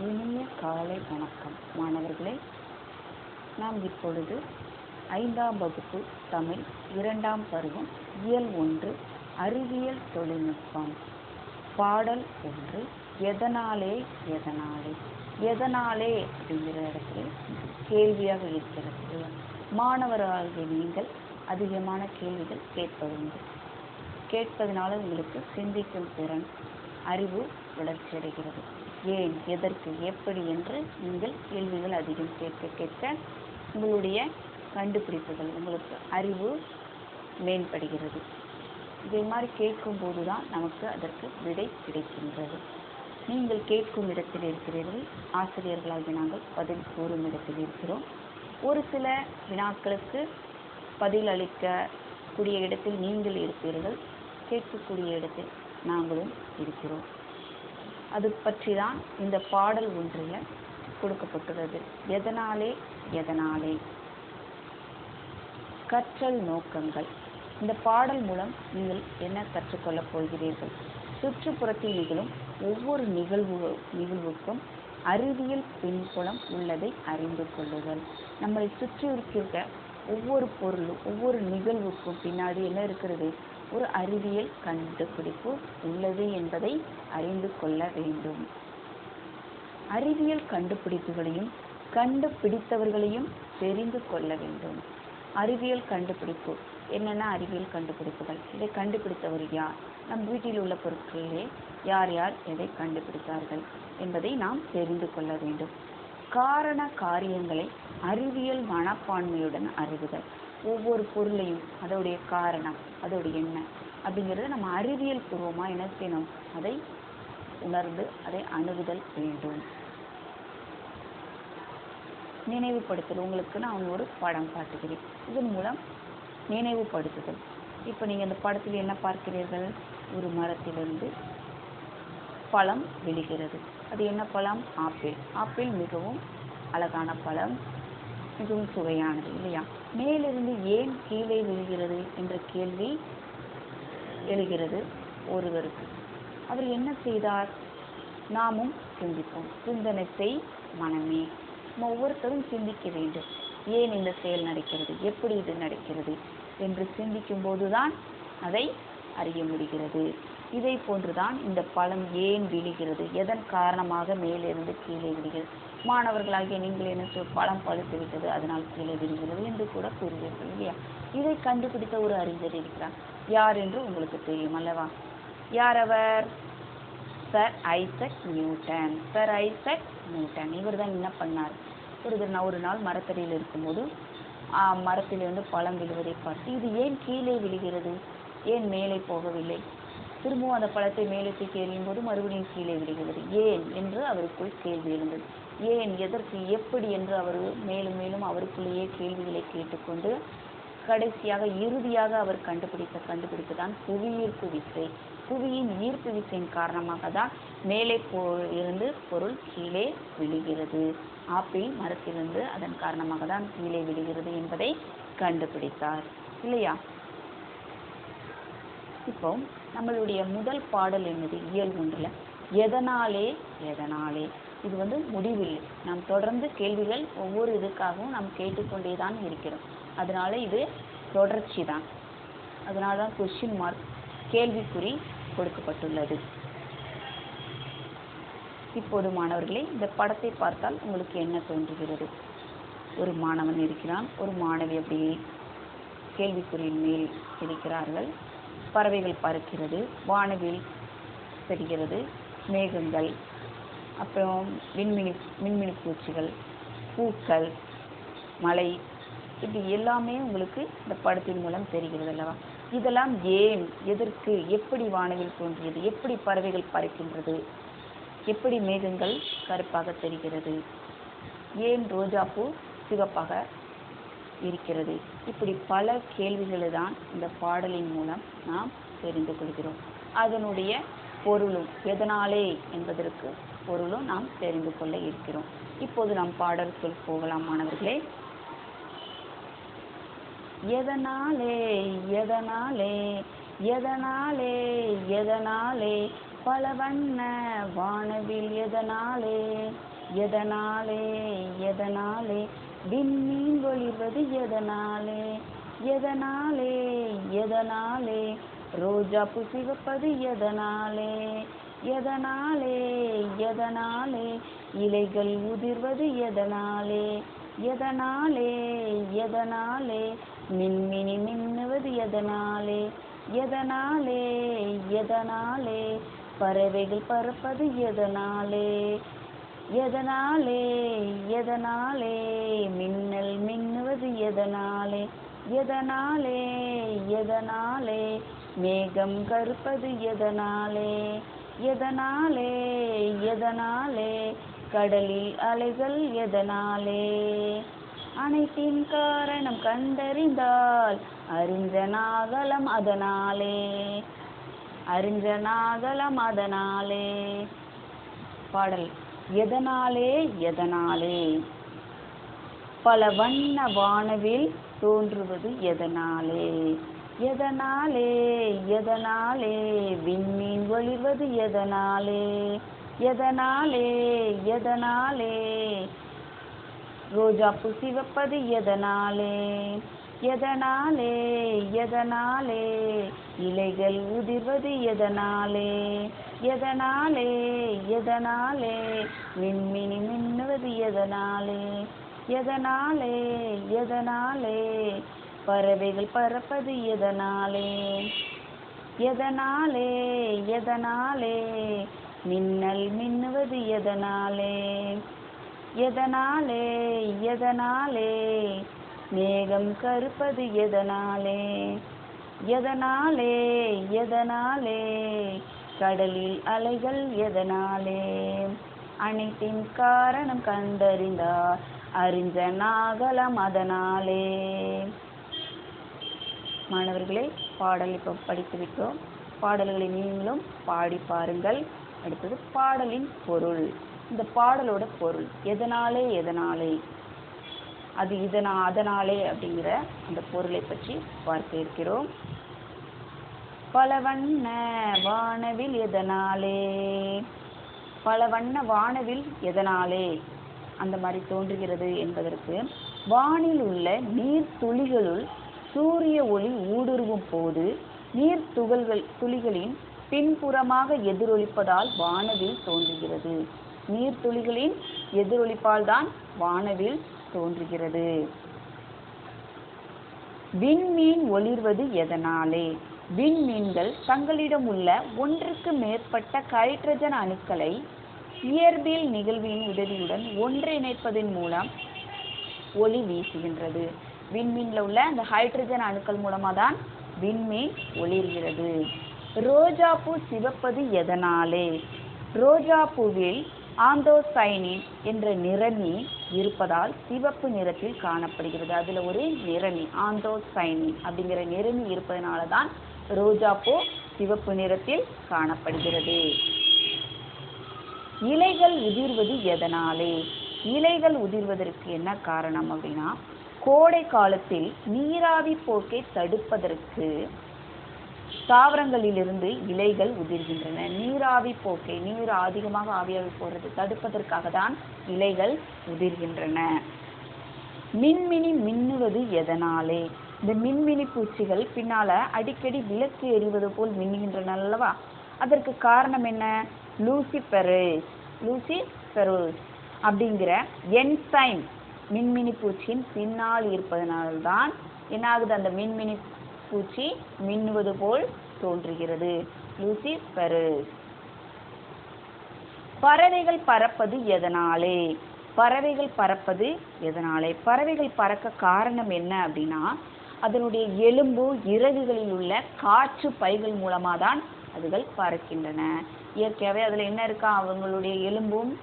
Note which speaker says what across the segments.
Speaker 1: இனிய காலை வணக்கம். மாணவர்களே நாம் இப்பொழுது ஐந்தாம் வகுப்பு தமிழ் இரண்டாம் பருவம் இயல் ஒன்று அறிவியல் தொழில்நுட்பம். பாடல் ஒன்று எதனாலே எதனாலே எதனாலே? அப்படிங்கிற இடத்துல கேள்வியாக இருக்கிறது. இல்லையா? மாணவராகிய நீங்கள் அதிகமான கேள்விகள் கேட்பதுண்டு. கேட்பதனால உங்களுக்கு சிந்திக்கும் திறன் அறிவு வளர்ச்சி அடைகிறது ஏன்? எதற்கு? எப்படி? என்று நீங்கள் கேள்விகள் அதிகம் கேட்க கேட்க உங்களுடைய கண்டுபிடிப்புகள் உங்களுக்கு அறிவு மேம்படுகிறது. இதே மாதிரி கேட்கும்போது தான் நமக்கு அதற்கு விடை கிடைக்கின்றது. நீங்கள் கேட்கும் இடத்தில் இருக்கிறீர்கள். ஆசிரியர்களாகிய நாங்கள் பதில் கூறும் இடத்தில் இருக்கிறோம். ஒரு சில வினாக்களுக்கு பதில் அளிக்க கூடிய இடத்தில் நீங்கள் இருப்பீர்கள். கேட்கக்கூடிய இடத்தில் நாங்களும் இருக்கிறோம். அது பற்றி தான் இந்த பாடல் ஒன்றில் கொடுக்கப்பட்டுள்ளது. எதனாலே? எதனாலே? கற்றல் நோக்கங்கள். இந்த பாடல் மூலம் நீங்கள் என்ன கற்றுக்கொள்ளப் போகிறீர்கள்? சுற்றுப்புறத்தில் நிகழும் ஒவ்வொரு நிகழ்வு நிகழ்வுக்கும் அறிவியல் பின்புலம் உள்ளதை அறிந்து கொள்ளுதல். நம்மை சுற்றி இருக்கிற ஒவ்வொரு பொருளும் ஒவ்வொரு நிகழ்வுக்கும் பின்னாடி என்ன இருக்கிறது? ஒரு அறிவியல் கண்டுபிடிப்பு உள்ளது என்பதை அறிந்து கொள்ள வேண்டும். அறிவியல் கண்டுபிடிப்புகளையும் கண்டுபிடித்தவர்களையும் தெரிந்து கொள்ள வேண்டும். அறிவியல் கண்டுபிடிப்பு. என்னென்ன அறிவியல் கண்டுபிடிப்புகள்? இதை கண்டுபிடித்தவர் யார்? நம் வீட்டில் உள்ள பொருட்களிலே யார் யார் எதை கண்டுபிடித்தார்கள் என்பதை நாம் தெரிந்து கொள்ள வேண்டும். காரண காரியங்களை அறிவியல் மனப்பான்மையுடன் அறிவுதல் ஒவ்வொரு பொருளையும் அதோடைய காரணம் அதோடைய என்ன அப்படிங்கிறத நம்ம அறிவியல் பூர்வமாக என்ன செய்யணும்? அதை உணர்ந்து அதை அணுகுதல் வேண்டும். நினைவுபடுத்தல் உங்களுக்கு நான் ஒரு படம் காட்டுகிறேன். இதன் மூலம் நினைவுபடுத்துதல். இப்போ நீங்கள் இந்த படத்தில் என்ன பார்க்கிறீர்கள்? ஒரு மரத்திலிருந்து பழம் விழுகிறது அது என்ன பழம்? ஆப்பிள். ஆப்பிள் மிகவும் அழகான பழம். மிகவும் சுவையானது இல்லையா? மேலிருந்து ஏன் கீழே விழுகிறது என்ற கேள்வி எழுகிறது ஒருவருக்கு. அவர் என்ன செய்தார்? நாமும் சிந்திப்போம். சிந்தனை செய் மனமே. நம்ம ஒவ்வொருத்தரும் சிந்திக்க வேண்டும். ஏன் இந்த செயல் நடக்கிறது? எப்படி இது நடக்கிறது? என்று சிந்திக்கும் போதுதான் அதை அறிய முடிகிறது. இதை போன்றுதான் இந்த பழம் ஏன் விழுகிறது? எதன் காரணமாக மேலிருந்து கீழே விழுகிறது? மாணவர்களாகிய நீங்கள் என்ன சொல் பழம் பழுத்து விட்டது அதனால் கீழே விழுகிறது என்று கூட கூறுவீர்கள் இல்லையா? இதை கண்டுபிடித்த ஒரு அறிஞர் இருக்கிறார். யார் என்று உங்களுக்கு தெரியும் அல்லவா? யார் அவர்? Sir Isaac Newton. Sir Isaac Newton. இவர் தான் என்ன பண்ணார்? ஒரு தினம் ஒரு நாள் மரத்தடியில் இருக்கும்போது மரத்திலிருந்து பழம் விழுவதை பார்த்து இது ஏன் கீழே விழுகிறது? ஏன் மேலே போகவில்லை? திரும்பவும் அந்த பழத்தை மேலே தூக்கி எறியும் போது மறுபடியும் கீழே விடுகிறது ஏன் என்று அவருக்குள் கேள்வி எழுந்தது. ஏன் எதற்கு எப்படி என்று அவர் மேலும் மேலும் அவருக்குள்ளேயே கேள்விகளை கேட்டுக்கொண்டு கடைசியாக இறுதியாக அவர் கண்டுபிடித்த கண்டுபிடிப்பு தான் புவியீர்ப்பு விசை புவியின் ஈர்ப்பு விசையின் காரணமாக தான் மேலே போ இருந்து பொருள் கீழே விழுகிறது. ஆப்பிள் மரத்திலிருந்து அதன் காரணமாக தான் கீழே விழுகிறது என்பதை கண்டுபிடித்தார். இல்லையா? இப்போ நம்மளுடைய முதல் பாடல் என்னது? இயல் ஒன்றில். எதனாலே? எதனாலே? இது வந்து முடிவில்லை. நாம் தொடர்ந்து கேள்விகள் ஒவ்வொரு இதுக்காகவும் நாம் கேட்டுக்கொண்டே தான் இருக்கிறோம். அதனால இது தொடர்ச்சி தான். அதனால தான் கொஸ்டின் மார்க் கேள்விக்குறி கொடுக்கப்பட்டுள்ளது. இப்போது மாணவர்களே இந்த படத்தை பார்த்தால் உங்களுக்கு என்ன தோன்றுகிறது? ஒரு மாணவன் இருக்கிறான். ஒரு மாணவி அப்படியே கேள்விக்குறியின் மேல் இருக்கிறார்கள். பறவைகள் பறக்கிறது வானவில் தெரிகிறது மேகங்கள் அப்புறம் விண்மினி விண்மினி பூச்சிகள் பூக்கள் மலை இப்படி எல்லாமே உங்களுக்கு இந்த படத்தின் மூலம் தெரிகிறது அல்லவா? இதெல்லாம் ஏன் எதற்கு எப்படி வானவில் தோன்றியது எப்படி பறவைகள் பறக்கின்றது எப்படி மேகங்கள் கருப்பாக தெரிகிறது ஏன் ரோஜாப்பூ சிவப்பாக இருக்கிறது. இப்படி பல கேள்விகளை தான் இந்த பாடலின் மூலம் நாம் தெரிந்து கொள்கிறோம். அதனுடைய பொருளும் எதனாலே என்பதற்கு பொருளும் நாம் தெரிந்து கொள்ள இருக்கிறோம். இப்போது நாம் பாடலுக்குள் போகலாம் மாணவர்களே. எதனாலே எதனாலே எதனாலே எதனாலே பல வண்ண வானவில் எதனாலே எதனாலே எதனாலே விண்மீன் ஒளிர்வது எதனாலே? எதனாலே? எதனாலே? ரோஜா பூ சிவப்பது எதனாலே? எதனாலே? எதனாலே? இலைகள் உதிர்வது எதனாலே? எதனாலே? எதனாலே? மின்மினி மின்னுவது எதனாலே? எதனாலே? எதனாலே? பறவைகள் பறப்பது எதனாலே? எதனாலே எதனாலே மின்னல் மின்னுவது எதனாலே எதனாலே எதனாலே மேகம் கருப்பது எதனாலே எதனாலே எதனாலே கடலில் அலைகள் எதனாலே. அனைத்தின் காரணம் கண்டறிந்தால் அறிஞ்சனாகலம் அதனாலே அறிஞ்சனாகலம் அதனாலே. பாடல். எதனாலே எதனாலே? பல வண்ண வானவில் தோன்றுவது எதனாலே? எதனாலே எதனாலே? விண்மீன் ஒளிர்வது எதனாலே? எதனாலே எதனாலே? ரோஜாப்பூ சிவப்பது எதனாலே? எதனாலே எதனாலே? இலைகள் உதிர்வது எதனாலே? எதனாலே எதனாலே மின்மினி மின்னுவது எதனாலே எதனாலே எதனாலே பறவைகள் பறப்பது எதனாலே எதனாலே எதனாலே மின்னல் மின்னுவது எதனாலே எதனாலே எதனாலே மேகம் கருப்பது எதனாலே எதனாலே எதனாலே கடலில் அலைகள் எதனாலே? அனைத்தின் காரணம் கண்டறிந்தார். அறிஞ்ச நாகலம் அதனாலே. மாணவர்களே பாடல் இப்போ படித்து விட்டோம் பாடல்களை நீங்களும் பாடி பாருங்கள். அடுத்தது பாடலின் பொருள். இந்த பாடலோட பொருள் எதனாலே எதனாலே? அது இதனா அதனாலே அப்படிங்கிற அந்த பொருளை பற்றி பார்க்க இருக்கிறோம். பல வண்ண வானவில் எதனாலே? பல வண்ண வானவில் எதனாலே? அந்த மாதிரி தோன்றுகிறது என்பதற்கு வானில் உள்ள நீர் துளிகளுள் சூரிய ஒளி ஊடுருவும் போது நீர் துகள்கள் துளிகளின் பின்புறமாக எதிரொலிப்பதால் வானவில் தோன்றுகிறது. நீர் துளிகளின் எதிரொலிப்பால் தான் வானவில் தோன்றுகிறது. விண்மீன் ஒளிர்வது எதனாலே? விண்மீன்கள் தங்களிடம் உள்ள ஒன்றுக்கு மேற்பட்ட ஹைட்ரஜன் அணுக்களை இயற்பியல் நிகழ்வின் உதவியுடன் ஒன்றிணைப்பதன் மூலம் ஒளி வீசுகின்றது. விண்மீன்ல உள்ள அந்த ஹைட்ரஜன் அணுக்கள் மூலமா தான் விண்மீன் ஒளிர்கிறது. ரோஜாப்பூ சிவப்பது எதனாலே? ரோஜாப்பூவில் ஆந்தோசைனின் என்ற நிறமி இருப்பதால் சிவப்பு நிறத்தில் காணப்படுகிறது. அதுல ஒரு நிறமி ஆந்தோசைனின் அப்படிங்கிற நிறமி இருப்பதனால தான் ரோஜாப்பூ சிவப்பு நிறத்தில் காணப்படுகிறது. இலைகள் உதிர்வது எதனாலே? இலைகள் உதிர்வதற்கு என்ன காரணம் அப்படின்னா கோடை காலத்தில் நீராவி போக்கை தடுப்பதற்கு தாவரங்களிலிருந்து இலைகள் உதிர்கின்றன. நீராவி போக்கை நீர் அதிகமாக ஆவியாகி போடுறது தடுப்பதற்காக தான் இலைகள் உதிர்கின்றன. மின்மினி மின்னுவது எதனாலே? இந்த மின்மினி பூச்சிகள் பின்னால அடிக்கடி விளக்கு எறிவது போல் மின்னுகின்றன அல்லவா? அதற்கு காரணம் என்ன? லூசி பெரு லூசி பெருஸ் அப்படிங்கிற என்சைம் மின்மினி பூச்சியின் பின்னால் இருப்பதனால்தான் என்ன ஆகுது அந்த மின்மினி பூச்சி மின்னுவது போல் தோன்றுகிறது. லூசி லூசிபெரஸ். பறவைகள் பறப்பது எதனாலே? பறவைகள் பறப்பது எதனாலே? பறவைகள் பறக்க காரணம் என்ன அப்படின்னா அதனுடைய எலும்பு இறகுகளில் உள்ள காற்று பைகள் மூலமாக தான் அதுகள் பறக்கின்றன. இயற்கையாகவே அதில் என்ன இருக்கா? அவங்களுடைய எலும்பும்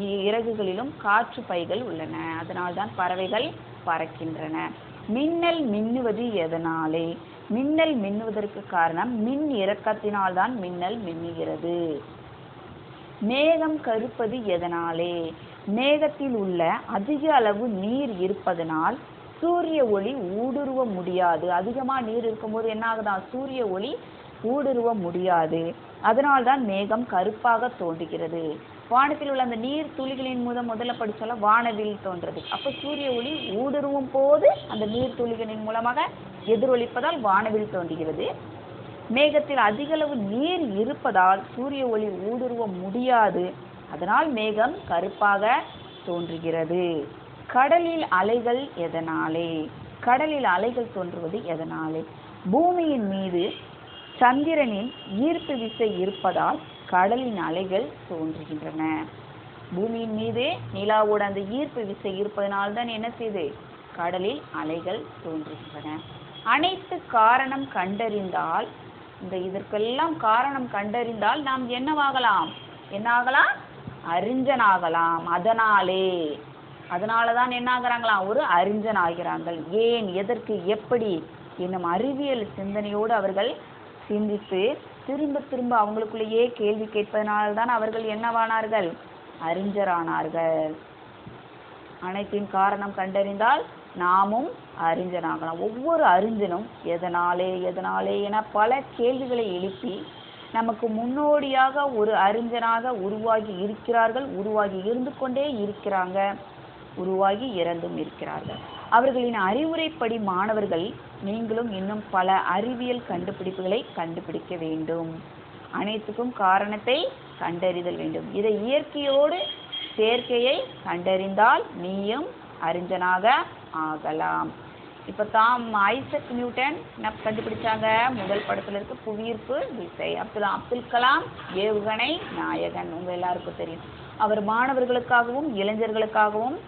Speaker 1: இறகுகளிலும் காற்று பைகள் உள்ளன. அதனால்தான் பறவைகள் பறக்கின்றன. மின்னல் மின்னுவது எதனாலே? மின்னல் மின்னுவதற்கு காரணம் மின் இறக்கத்தினால்தான் மின்னல் மின்னுகிறது. மேகம் கருப்பது எதனாலே? மேகத்தில் உள்ள அதிக அளவு நீர் இருப்பதனால் சூரிய ஒளி ஊடுருவ முடியாது. அதிகமாக நீர் இருக்கும்போது என்ன சூரிய ஒளி ஊடுருவ முடியாது. அதனால்தான் மேகம் கருப்பாக தோன்றுகிறது. வானத்தில் உள்ள அந்த நீர் துளிகளின் மூலம் முதல்ல படிச்சால வானவில் தோன்றது. அப்போ சூரிய ஒளி ஊடுருவும் போது அந்த நீர் துளிகளின் மூலமாக எதிரொலிப்பதால் வானவில் தோன்றுகிறது. மேகத்தில் அதிகளவு நீர் இருப்பதால் சூரிய ஒளி ஊடுருவ முடியாது. அதனால் மேகம் கருப்பாக தோன்றுகிறது. கடலில் அலைகள் எதனாலே? கடலில் அலைகள் தோன்றுவது எதனாலே? பூமியின் மீது சந்திரனின் ஈர்ப்பு விசை இருப்பதால் கடலின் அலைகள் தோன்றுகின்றன. பூமியின் மீது நிலாவோட அந்த ஈர்ப்பு விசை இருப்பதனால் தான் என்ன செய்து? கடலில் அலைகள் தோன்றுகின்றன. அனைத்து காரணம் கண்டறிந்தால் இந்த இதற்கெல்லாம் காரணம் கண்டறிந்தால் நாம் என்னவாகலாம்? என்னாகலாம்? அறிஞனாகலாம். அதனாலே அதனால தான் என்ன ஆகிறாங்களாம் ஒரு அறிஞன் ஆகிறார்கள் ஏன் எதற்கு எப்படி என்னும் அறிவியல் சிந்தனையோடு அவர்கள் சிந்தித்து திரும்ப திரும்ப அவங்களுக்குள்ளேயே கேள்வி கேட்பதனால்தான் அவர்கள் என்னவானார்கள்? அறிஞரானார்கள். அனைத்தின் காரணம் கண்டறிந்தால் நாமும் அறிஞனாகலாம். ஒவ்வொரு அறிஞனும் எதனாலே எதனாலே என பல கேள்விகளை எழுப்பி நமக்கு முன்னோடியாக ஒரு அறிஞனாக உருவாகி இருக்கிறார்கள் உருவாகி இருந்து கொண்டே இருக்கிறாங்க. உருவாகி இறந்தும் இருக்கிறார்கள். அவர்களின் அறிவுரைப்படி மாணவர்கள் நீங்களும் இன்னும் பல அறிவியல் கண்டுபிடிப்புகளை கண்டுபிடிக்க வேண்டும். அனைத்துக்கும் காரணத்தை கண்டறிதல் வேண்டும். இதை இயற்கையோடு சேர்க்கையை கண்டறிந்தால் நீயும் அறிஞனாக ஆகலாம். இப்போ தாம் ஐசக் நியூட்டன் என்ன கண்டுபிடிச்சாங்க? முதல் படத்துல இருக்க புவியீர்ப்பு விசை. அப்துல் அப்துல் கலாம் ஏவுகணை நாயகன். உங்க எல்லாருக்கும் தெரியும். அவர் மாணவர்களுக்காகவும் இளைஞர்களுக்காகவும்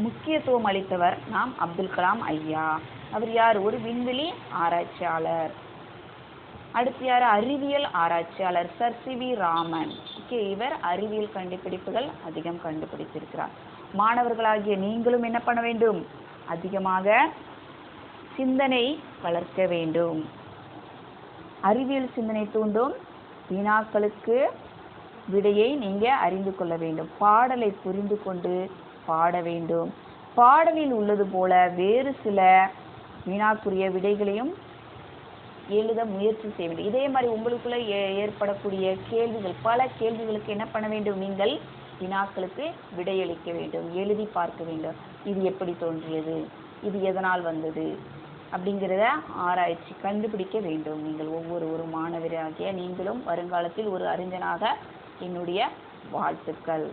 Speaker 1: முக்கியத்துவம் அளித்தவர் நாம் அப்துல் கலாம் ஐயா. அவர் யார்? ஒரு விண்வெளி ஆராய்ச்சியாளர். அடுத்து யார்? அறிவியல் ஆராய்ச்சியாளர் sir C V Raman. Okay இவர் அறிவியல் கண்டுபிடிப்புகள் அதிகம் கண்டுபிடித்திருக்கிறார். மாணவர்களாகிய நீங்களும் என்ன பண்ண வேண்டும்? அதிகமாக சிந்தனை வளர்க்க வேண்டும். அறிவியல் சிந்தனை தூண்டும் வினாக்களுக்கு விடையை நீங்க அறிந்து கொள்ள வேண்டும். பாடலை புரிந்து கொண்டு பாட வேண்டும். பாடலில் உள்ளது போல வேறு சில வினாக்குரிய விடைகளையும் எழுத முயற்சி செய்ய வேண்டும். இதே மாதிரி உங்களுக்குள்ள ஏ- ஏற்படக்கூடிய கேள்விகள் பல கேள்விகளுக்கு என்ன பண்ண வேண்டும்? நீங்கள் வினாக்களுக்கு விடையளிக்க வேண்டும் எழுதி பார்க்க வேண்டும். இது எப்படி தோன்றியது? இது எதனால் வந்தது? அப்படிங்கிறத ஆராய்ச்சி கண்டுபிடிக்க வேண்டும். நீங்கள் ஒவ்வொரு ஒரு மாணவராகிய நீங்களும் வருங்காலத்தில் ஒரு அறிஞனாக என்னுடைய வாழ்த்துக்கள்.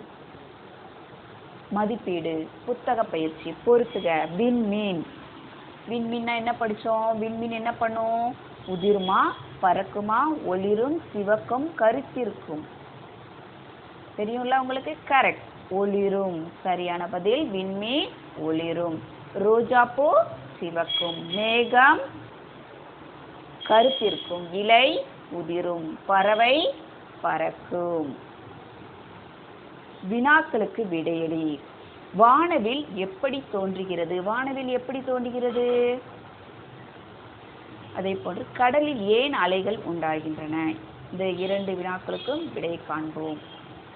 Speaker 1: மதிப்பீடு புத்தக பயிற்சி பொறுத்துக. விண்மீன் விண்மீன்னா என்ன படித்தோம் விண்மீன் என்ன பண்ணும்? உதிருமா பறக்குமா ஒளிரும் சிவக்கும் கருத்திருக்கும். தெரியும்ல உங்களுக்கு? கரெக்ட் ஒளிரும். சரியான பதில். விண்மீன் ஒளிரும். ரோஜாப்பூ சிவக்கும். மேகம் கருத்திருக்கும். இலை உதிரும். பறவை பறக்கும். வினாக்களுக்கு விடையளி வானவில் எப்படி தோன்றுகிறது? வானவில் எப்படி தோன்றுகிறது? அதே போன்று கடலில் ஏன் அலைகள் உண்டாகின்றன? இந்த இரண்டு வினாக்களுக்கும் விடை காண்போம்.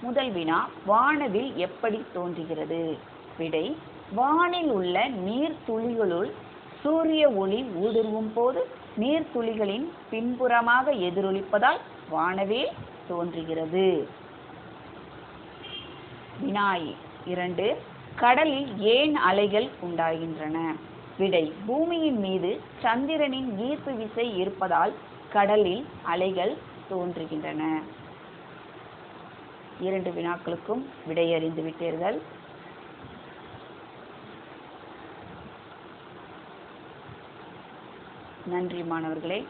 Speaker 1: முதல் வினா வானவில் எப்படி தோன்றுகிறது? விடை வானில் உள்ள நீர் துளிகளுள் சூரிய ஒளி ஊடுருவும் போது நீர்த்துளிகளின் பின்புறமாக எதிரொலிப்பதால் வானவில் தோன்றுகிறது. வினாய் இரண்டு கடலில் ஏன் அலைகள் உண்டாகின்றன? விடை பூமியின் மீது சந்திரனின் ஈர்ப்பு விசை இருப்பதால் கடலில் அலைகள் தோன்றுகின்றன. இரண்டு வினாக்களுக்கும் விடை அறிந்து விட்டீர்கள். நன்றி மாணவர்களே.